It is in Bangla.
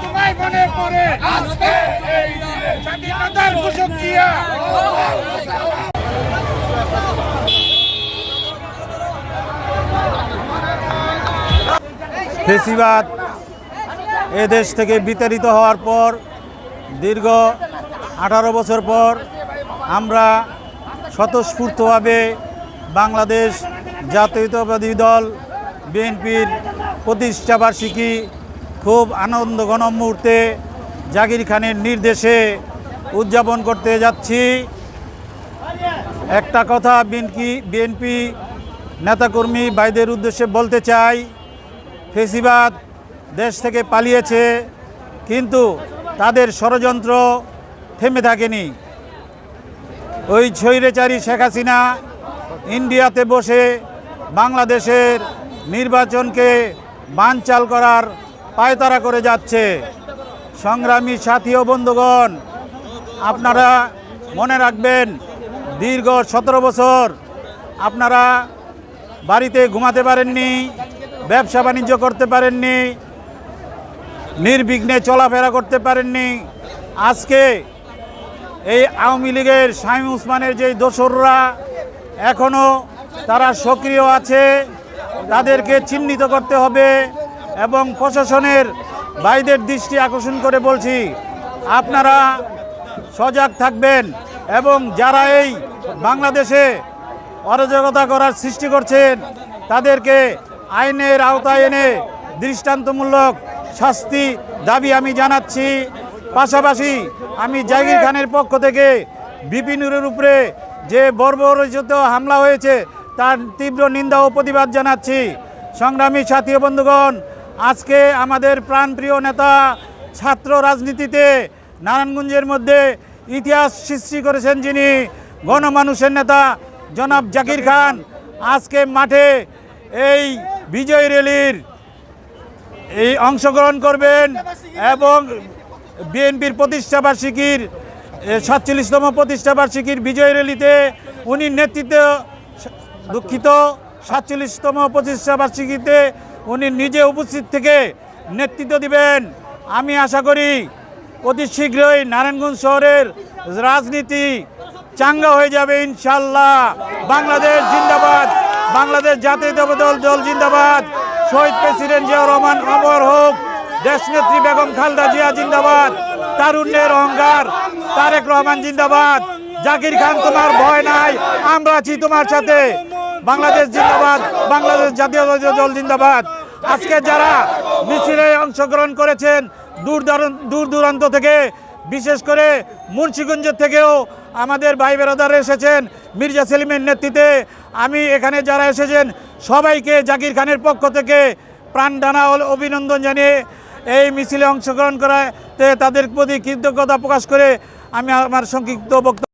তোমায় মনে জিয়া ফেসিবাদ এ দেশ থেকে বিতাড়িত হওয়ার পর, দীর্ঘ আঠারো বছর পর আমরা স্বতঃস্ফূর্তভাবে বাংলাদেশ জাতীয়তাবাদী দল, বিএনপির প্রতিষ্ঠা বার্ষিকী খুব আনন্দ ঘন মুহূর্তে জাকির খানের নির্দেশে উদযাপন করতে যাচ্ছি। একটা কথা বিএনপি বিএনপি নেতাকর্মী ভাইদের উদ্দেশ্যে বলতে চাই, ফেসিবাদ দেশ থেকে পালিয়েছে, কিন্তু তাদের ষড়যন্ত্র থেমে থাকেনি। ওই ছৈরেচারি শেখ হাসিনা ইন্ডিয়াতে বসে বাংলাদেশের নির্বাচনকে বানচাল করার পায়তারা করে যাচ্ছে। সংগ্রামী সাথী ও বন্ধুগণ, আপনারা মনে রাখবেন, দীর্ঘ সতেরো বছর আপনারা বাড়িতে ঘুমাতে পারেননি, ব্যবসা বাণিজ্য করতে পারেননি, নির্বিঘ্নে চলাফেরা করতে পারেননি। আজকে এই আওয়ামী লীগের শামীম উসমানের যে দোসররা এখনও তারা সক্রিয় আছে, তাদেরকে চিহ্নিত করতে হবে। এবং প্রশাসনের ভাইদের দৃষ্টি আকর্ষণ করে বলছি, আপনারা সজাগ থাকবেন এবং যারা এই বাংলাদেশে অরাজকতা করার সৃষ্টি করছেন, তাদেরকে আইনের আওতায় এনে দৃষ্টান্তমূলক শাস্তি দাবি আমি জানাচ্ছি। পাশাপাশি আমি জাহির খানের পক্ষ থেকে বিপিনুরের উপরে যে বর্বরচিত হামলা হয়েছে, তার তীব্র নিন্দা ও প্রতিবাদ জানাচ্ছি। সংগ্রামী সাথী বন্ধুগণ আজকে আমাদের প্রাণপ্রিয় নেতা ছাত্র রাজনীতিতে নারায়ণগঞ্জের মধ্যে ইতিহাস সৃষ্টি করেছেন যিনি গণমানুষের নেতা জনাব জাকির খান। আজকে মাঠে এই বিজয় র্যালির এই অংশগ্রহণ করবেন এবং বিএনপির প্রতিষ্ঠাবার্ষিকীর সাতচল্লিশতম প্রতিষ্ঠাবার্ষিকীর বিজয় র্যালিতে উনি নেতৃত্ব দুঃখিত, সাতচল্লিশতম প্রতিষ্ঠাবার্ষিকীতে উনি নিজে উপস্থিত থেকে নেতৃত্ব দিবেন। আমি আশা করি অতি শীঘ্রই নারায়ণগঞ্জ শহরের রাজনীতি চাঙ্গা হয়ে যাবে ইনশাল্লাহ। বাংলাদেশ জিন্দাবাদ। বাংলাদেশ জাতীয়তাবাদী দল দল জিন্দাবাদ। শহীদ প্রেসিডেন্ট জিয়াউর রহমান অমর হোক। দেশনেত্রী বেগম খালদা জিয়া জিন্দাবাদ। তারুণ্যের অহংকার। তারেক রহমান জিন্দাবাদ। জাকির খান, তোমার ভয় নাই। আমরা আছি তোমার সাথে। বাংলাদেশ জিন্দাবাদ, বাংলাদেশ জাতীয় দল জিন্দাবাদ। আজকে যারা মিছিলে অংশগ্রহণ করেছেন দূর দূর দূরান্ত থেকে, বিশেষ করে মুন্সিগঞ্জ থেকেও আমাদের ভাই বেরোদার এসেছেন মির্জা সেলিমের নেতৃত্বে। আমি এখানে যারা এসেছেন, সবাইকে জাকির খানের পক্ষ থেকে প্রাণ ডানা অভিনন্দন জানিয়ে এই মিছিলে অংশগ্রহণ করাতে তাদের প্রতি কৃতজ্ঞতা প্রকাশ করে আমি আমার সংক্ষিপ্ত বক্তব্য